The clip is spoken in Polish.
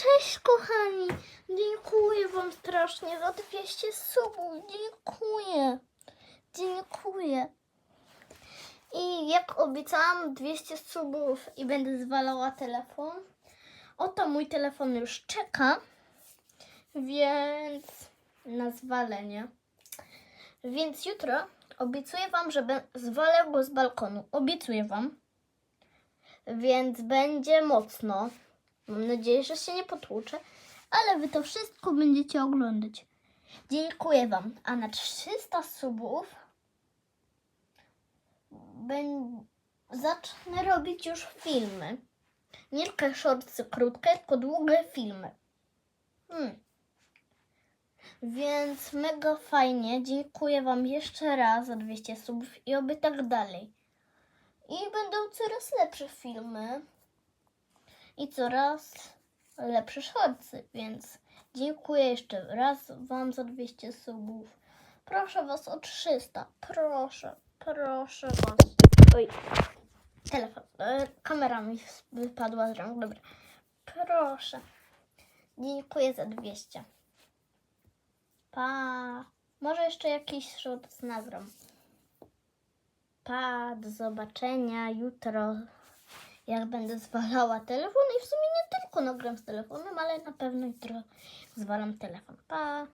Cześć kochani, dziękuję wam strasznie za 200 subów, dziękuję, dziękuję. I jak obiecałam 200 subów i będę zwalała telefon, oto mój telefon już czeka, więc na zwalenie. Więc jutro obiecuję wam, że zwalę go z balkonu, obiecuję wam. Więc będzie mocno. Mam nadzieję, że się nie potłuczę, ale wy to wszystko będziecie oglądać. Dziękuję Wam. A na 300 subów ben... zacznę robić już filmy. Nie tylko shortsy krótkie, tylko długie filmy. Hmm. Więc mega fajnie. Dziękuję Wam jeszcze raz za 200 subów i oby tak dalej. I będą coraz lepsze filmy i coraz lepsze shortsy, więc dziękuję jeszcze raz Wam za 200 subów. Proszę Was o 300, proszę, proszę Was. Oj, telefon, e, kamera mi wypadła z rąk, dobra. Proszę, dziękuję za 200. Pa, może jeszcze jakiś shorts nagram. Pa, do zobaczenia jutro jak będę zwalała telefon i w sumie nie tylko nagram z telefonem, ale na pewno jutro zwalam telefon. Pa!